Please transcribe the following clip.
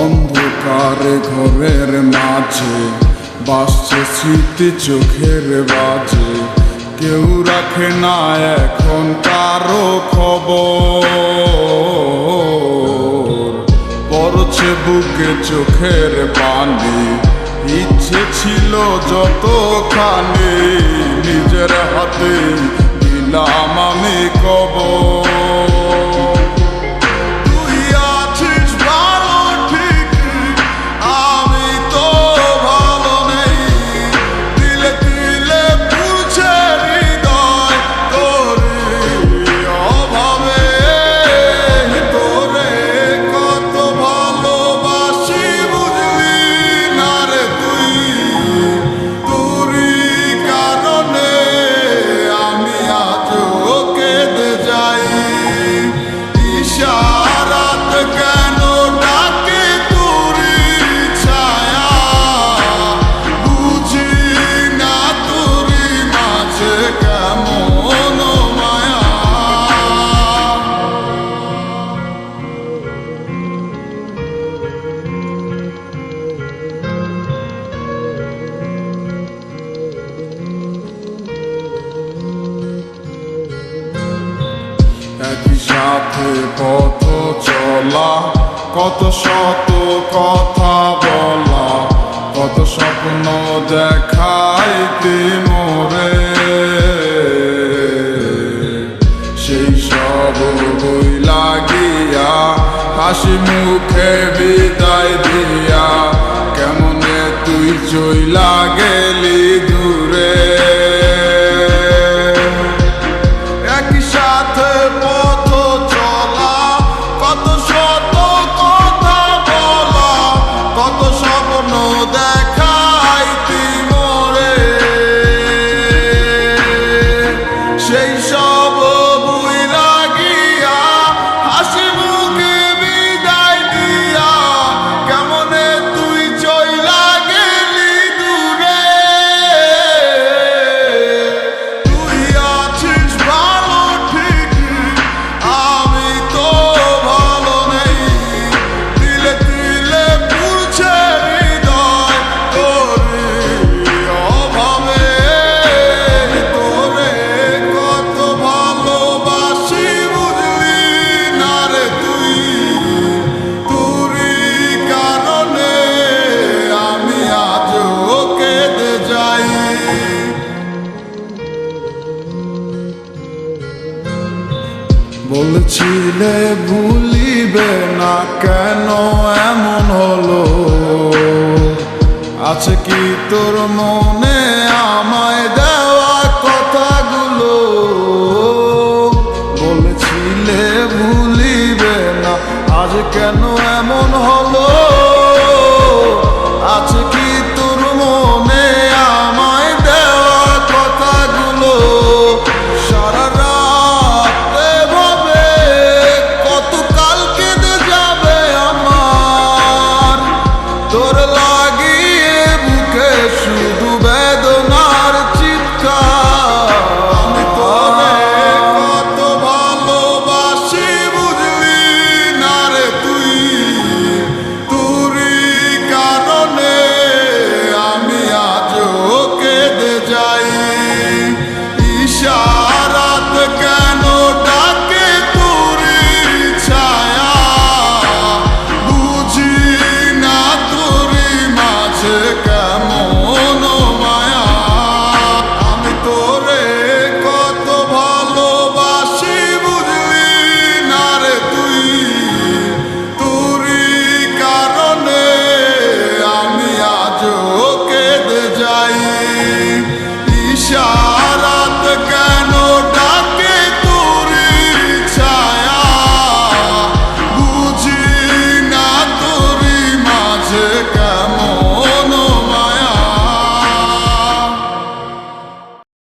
অন্ধকার ঘরের মাঝে বাসছে স্মৃতি চোখের বাজে। কেউ রাখে না এখন কারও খবর। পড়ছে বুকে চোখের পানি ইচ্ছে ছিল যতখানি নিজের হাতে দিলাম আমি কবর। চলা কত শত কথা বলা, কত স্বপ্ন দেখাইতে মোরে সেই সব বই লাগিয়া, হাসি মুখে বিদায় দিয়া, কেমনে তুই চইলা গেলি? বলছিলে ভুলিবে না কেন এমন হলো? আছে কি তোর মনে